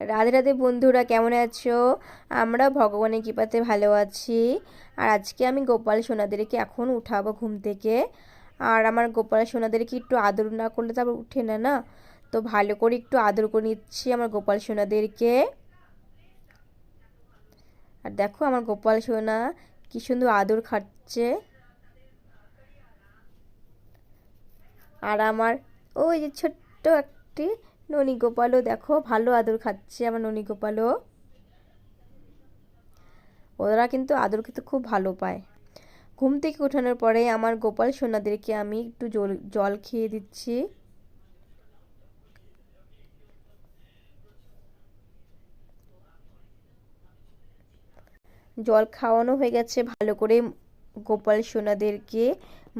রাধে রাধে বন্ধুরা, কেমন আছো? আমরা ভগবানের কৃপাতে ভালো আছি। আর আজকে আমি গোপাল সোনাদেরকে এখন উঠাবো ঘুম থেকে। আর আমার গোপাল সোনাদেরকে একটু আদর না করলে তো আবার উঠে না না? তো ভালো করে একটু আদর করে নিচ্ছি আমার গোপাল সোনাদেরকে। আর দেখো আমার গোপাল সোনা কি সুন্দর আদর খাচ্ছে। আর আমার ওই যে ছোট্ট একটি ননী গোপালও দেখো ভালো আদর খাচ্ছে আমার ননী গোপালও ওরা কিন্তু আদর খেতে খুব ভালো পায়। ঘুম থেকে ওঠানোর পরে আমার গোপাল সোনাদেরকে আমি একটু জল জল খেয়ে দিচ্ছি। জল খাওয়ানো হয়ে গেছে, ভালো করে গোপাল সোনাদেরকে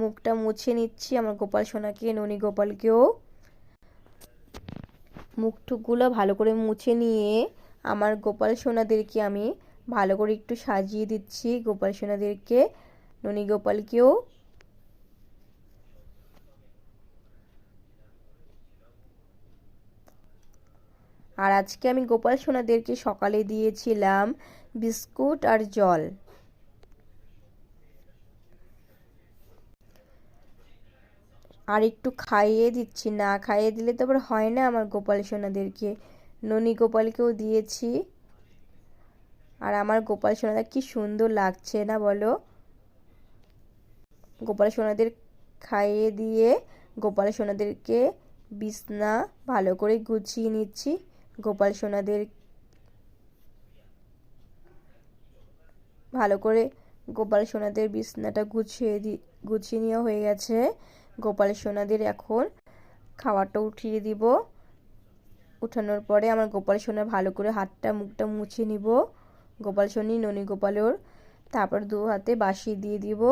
মুখটা মুছে নিচ্ছি। আমার গোপাল সোনাকে ননী গোপালকেও মুখ টুকগুলো ভালো করে মুছে নিয়ে আমার গোপাল সোনাদেরকে আমি ভালো করে একটু সাজিয়ে দিচ্ছি। গোপাল সোনাদেরকে, ননী গোপালকেও। আর আজকে আমি গোপাল সোনাদেরকে সকালে দিয়েছিলাম বিস্কুট আর জল। আর একটু খাইয়ে দিচ্ছি, না খাইয়ে দিলে তো আবার হয় না আমার গোপাল সোনাদেরকে। ননী গোপালকেও দিয়েছি। আর আমার গোপাল সোনাদের কি সুন্দর লাগছে না বলো? গোপাল সোনাদের খাইয়ে দিয়ে গোপাল সোনাদেরকে বিছনা ভালো করে গুছিয়ে নিচ্ছি। গোপাল সোনাদের ভালো করে গোপাল সোনাদের বিছনাটা গুছিয়ে দি, গুছিয়ে নেওয়া হয়ে গেছে। গোপাল সোনাদের এখন খাওয়াটা উঠিয়ে দিব। উঠানোর পরে আমার গোপাল সোনা ভালো করে হাতটা, মুখটা মুছে নিব। গোপাল সোনি ননী গোপালের তারপর দু হাতে বাসি দিয়ে দিব।